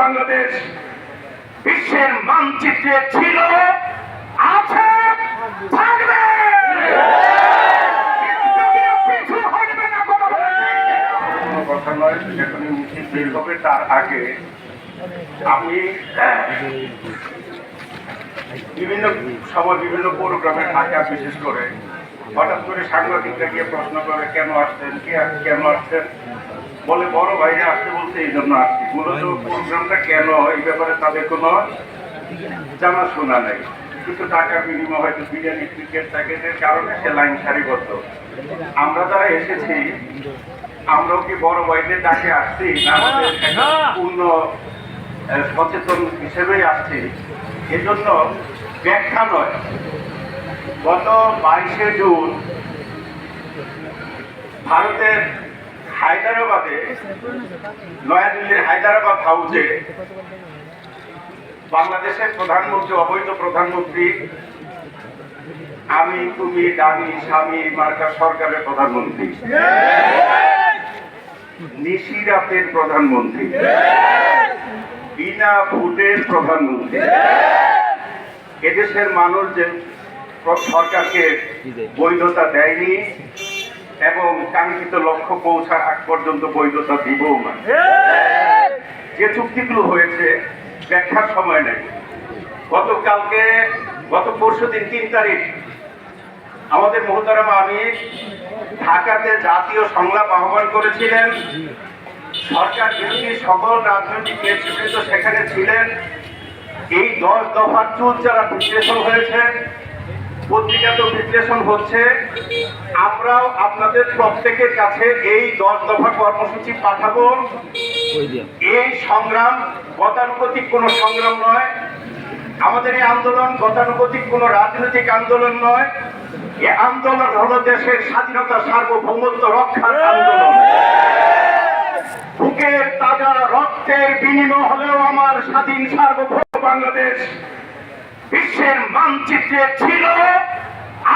বাংলাদেশ বিশ্বের মানচিত্রে ছিল, আছে, থাকবে। কথা নয়, যখন বের হবে তার আগে বিভিন্ন বিভিন্ন বিশেষ করে হঠাৎ করে সাংবাদিকরা গিয়ে প্রশ্ন করে, কেন আসছেন? কে, কেন আসছেন? বলে, বড় ভাইরা আসতে বলতে এই জন্য আসছি। মূলত প্রোগ্রামটা কেন এই ব্যাপারে তাদের কোনো জানাশোনা নেই। কিন্তু টাকার বিনিময় হয়তো বিরিয়ানি ক্রিকেট প্যাকেটের কারণে সে লাইন সারিবদ্ধ। আমরা যারা এসেছি আমরাও কি বড় ভাইদের ডাকে আসছি না আমাদের পূর্ণ সচেতন হিসেবেই আসছি? এজন্য ব্যাখ্যা নয়। গত বাইশে জুন ভারতের হায়দ্রাবাদে, নয়াদিল্লির হায়দ্রাবাদ হাউসে বাংলাদেশের প্রধানমন্ত্রী, অবৈধ প্রধানমন্ত্রী আমি, তুমি ডানি স্বামী, মার্কা সরকারের প্রধানমন্ত্রী। নিশিরাতের প্রধানমন্ত্রী। বিনা ভোটের প্রধানমন্ত্রী। এদেশের মানুষ যে সরকারকে বৈধতা দেয়নি এবং কাঙ্ক্ষিত লক্ষ্য পৌঁছার আগ পর্যন্ত বৈধতা দিবও না। যে চুক্তিগুলো হয়েছে, ব্যাখ্যার সময় নেই। গতকালকে, গত পরশু দিন তিন তারিখ, আমাদের মহতারামা আমি ঢাকাতে জাতীয় সংলাপ আহ্বান করেছিলেন। সরকার বিরোধী সকল রাজনৈতিক নেতৃবৃন্দ সেখানে ছিলেন। এই দশ দফার চুল যারা বিশ্লেষণ হয়েছে। পত্রিকাতেও বিশ্লেষণ হচ্ছে। আমরাও আপনাদের প্রত্যেকের কাছে এই দশ দফা কর্মসূচি পাঠাবো। এই সংগ্রাম গতানুগতিক কোনো সংগ্রাম নয়। আমাদের এই আন্দোলন গতানুগতিক কোনো রাজনৈতিক আন্দোলন নয়। এই আন্দোলন হলো দেশের স্বাধীনতা, সার্বভৌমত্ব রক্ষার আন্দোলন। বুকের তাজা রক্তের বিনিময় হলেও আমার স্বাধীন সার্বভৌম বাংলাদেশ বিশ্বের মানচিত্রে ছিল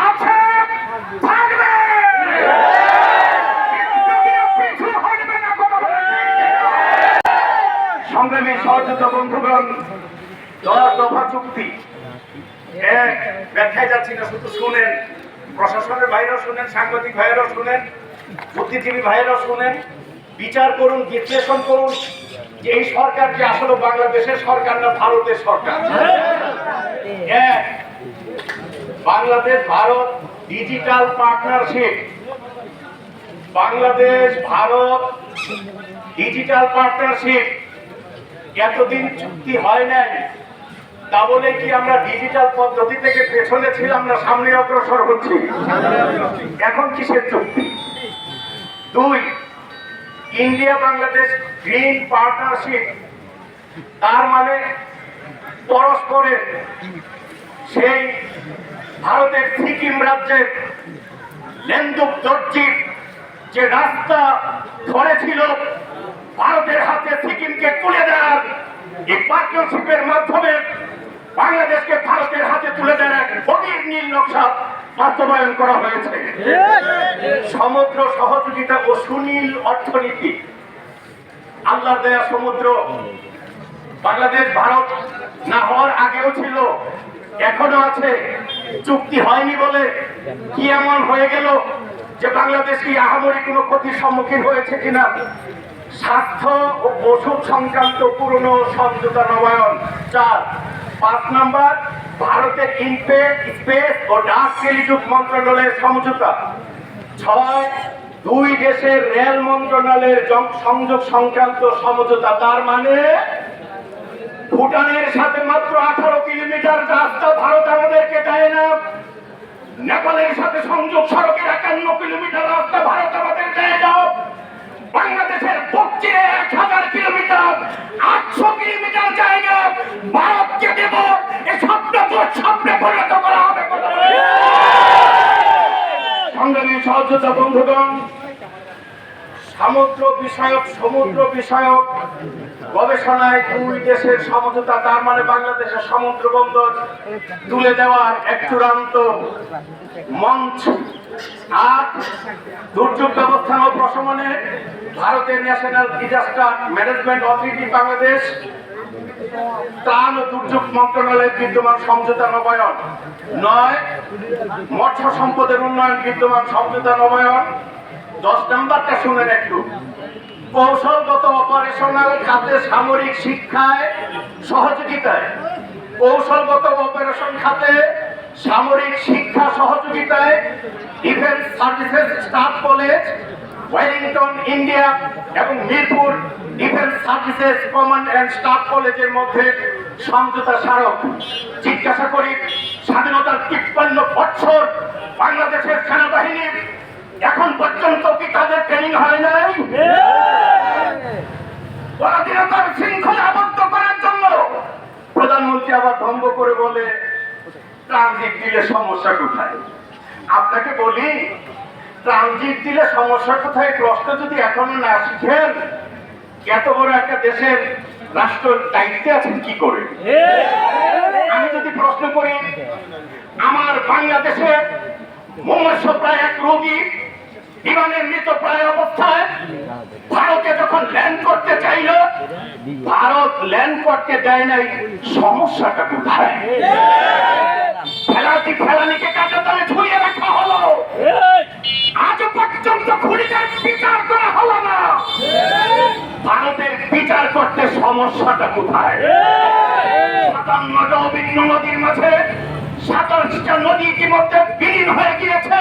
আছে থাকবে পিছু হটবে না কোনো সংগ্রামী সহযোগিতা বন্ধুগণ দশ দফা চুক্তি। এক ব্যাখ্যায় যাচ্ছি না, শুধু শুনেন। প্রশাসনের ভাইরাও শুনেন, সাংবাদিক ভাইরাও শুনেন, বুদ্ধিজীবী ভাইরাও শুনেন। বিচার করুন, বিশ্লেষণ করুন। যে এই সরকার যে আসলে বাংলাদেশের সরকার না ভারতের সরকার? এক Bangladesh, Bharat digital partnership Bangladesh, Bharat digital partnership এতদিন চুক্তি হয় নাই। তা বলে কি আমরা ডিজিটাল পদ্ধতি থেকে পেছনে ছিলাম না সামনে অগ্রসর হচ্ছি? এখন কিসের চুক্তি? দুই ইন্ডিয়া বাংলাদেশ গ্রিন পার্টনারশিপ তার মানে পরস্পরের সেই ভারতের সিকিম রাজ্যের লেন্দুক দর্জির যে রাস্তা ধরেছিল, ভারতের হাতে সিকিমকে তুলে দেওয়ার এই পার্টনারশিপের মাধ্যমে বাংলাদেশকে ভারতের হাতে তুলে দেওয়ার এক গভীর নীল নকশা বাস্তবায়ন করা হয়েছে। সমুদ্র সহযোগিতা ও সুনীল অর্থনীতি আল্লাহ দেয়া সমুদ্র বাংলাদেশ, ভারত না হওয়ার আগেও ছিল, এখনও আছে। চুক্তি হয়নি বলে কি এমন হয়ে গেল যে বাংলাদেশ কি আহামরি কোনো ক্ষতির সম্মুখীন হয়েছে কিনা? স্বাস্থ্য ও ওষুধ সংক্রান্ত পুরনো সমঝোতা নবায়ন। চার, পাঁচ নাম্বার, ভারতের ইনপে, স্পেস ও ডাক টেলিযোগ মন্ত্রণালয়ের সমঝোতা। ছয়, দুই দেশের রেল মন্ত্রণালয়ের সংযোগ সংক্রান্ত সমঝোতা, তার মানে ভুটানের সাথে মাত্র আঠারো কিলোমিটার রাস্তা ভারত আমাদেরকে দেয় না। নেপালের সাথে সংযোগ সড়কের একান্ন কিলোমিটার রাস্তা ভারত আমাদের দেয় না। বাংলাদেশের পশ্চিমে এক হাজার কিলোমিটার, আটশো কিলোমিটার জায়গা। ভারতকে দেব, এ স্বপ্ন স্বপ্নে পরিণত করা হবে। সংগ্রামী সহযোগিতা বন্ধুগণ সমুদ্র বিষয়ক সমুদ্র বিষয়ক গবেষণায় দুই দেশের সমঝোতা, তার মানে বাংলাদেশের সমুদ্র বন্দর তুলে দেওয়ার এক চূড়ান্ত মঞ্চ। আর দুর্যোগ ব্যবস্থাপনা প্রশমনে ভারতের national disaster management authority Bangladesh ত্রাণ ও দুর্যোগ মন্ত্রণালয়ের বিদ্যমান সমঝোতা নবায়ন। নয়, মৎস্য সম্পদের উন্নয়ন বিদ্যমান সমঝোতা নবায়ন। দশ নাম্বারটা শুনেন একটু কৌশলগত অপারেশনাল খাতে সামরিক শিক্ষায় সহযোগিতায়। কৌশলগত অপারেশন খাতে সামরিক শিক্ষা সহযোগিতায় defence services staff college Wellington India এবং Mirpur defence services command and staff কলেজের মধ্যে সমঝোতা স্মারক। জিজ্ঞাসা করি, স্বাধীনতার তিপ্পান্ন বছর বাংলাদেশের সেনাবাহিনী এখন পর্যন্ত কি তাদের ট্রেনিং হয় নাই? পরাধীনতার শৃঙ্খলা আবদ্ধ করার জন্য প্রধানমন্ত্রী আবার ধম্ব করে বলে ট্রানজিট দিলে সমস্যা কোথায়? আপনাকে বলি ট্রানজিট দিলে সমস্যা কোথায়? প্রশ্ন যদি এখনও না শিখেন এত বড় একটা দেশের রাষ্ট্র দায়িত্বে আছেন কি করে? আমি যদি প্রশ্ন করি আমার বাংলাদেশে মুমূর্ষ প্রায় এক রোগী বিমানের মৃত প্রায় অবস্থায় ভারতে যখন ল্যান্ড করতে চাইল, ভারত ল্যান্ড করতে দেয় নাই, সমস্যাটা কোথায়? ফেলাতি ফেলানিকে কাটাতালে ঝুলিয়ে রাখা হলো। আজ পর্যন্ত খুনিদের বিচার করা হলো না। ভারতের বিচার করতে সমস্যাটা কোথায়? সাতান্নটা অভিন্ন নদীর মাঝে সাতাশটা নদী ইতিমধ্যে বিলীন হয়ে গিয়েছে।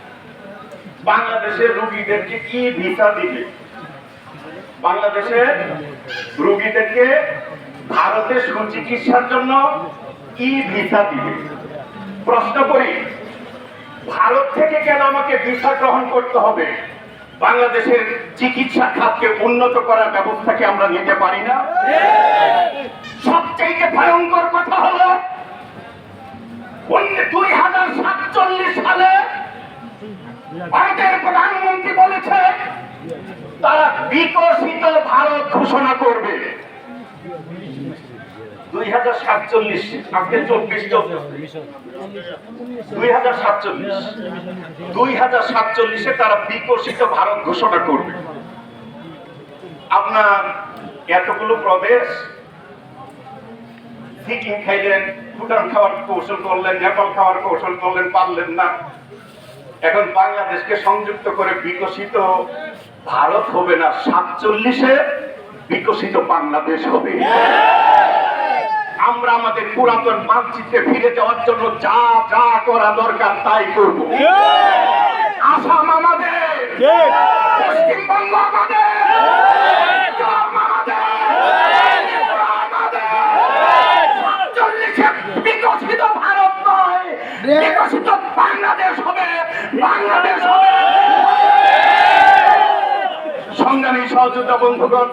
বাংলাদেশের রোগীদেরকে কি ভিসা দিবে? বাংলাদেশের রোগীদেরকে ভারতে সুচিকিৎসার জন্য কি ভিসা দিবে? প্রশ্ন করি, ভারত থেকে কেন আমাকে ভিসা গ্রহণ করতে হবে? বাংলাদেশের চিকিৎসা খাতকে উন্নত করার ব্যবস্থা কি আমরা নিতে পারি না। সবচেয়ে ভয়ঙ্কর কথা হলো দুই হাজার সাতচল্লিশ সালে ভারতের প্রধানমন্ত্রী বলেছে, তারা বিকশিত ভারত ঘোষণা করবে। দুই হাজার সাতচল্লিশ, আজকে চব্বিশ দুই হাজার সাতচল্লিশ। দুই হাজার সাতচল্লিশে তারা বিকশিত ভারত ঘোষণা করবে। আপনার এতগুলো প্রদেশ, সিকিম খাইলেন, ভুটান খাওয়ার কৌশল করলেন, নেপাল খাওয়ার কৌশল করলেন, পারলেন না। এখন বাংলাদেশকে সংযুক্ত করে বিকশিত ভারত হবে না সাতচল্লিশে বিকশিত বাংলাদেশ হবে। আমরা আমাদের পুরাতন মানচিত্রে ফিরে যাওয়ার জন্য যা যা করা দরকার তাই করব। আসাম আমাদের পশ্চিমবঙ্গ আমাদের আসাম আমাদের আমাদের। সাতচল্লিশে বিকশিত ভারত নয় বিকশিত বাংলাদেশ হবে বাংলাদেশ হবে সহযোগিতা বন্ধুগণ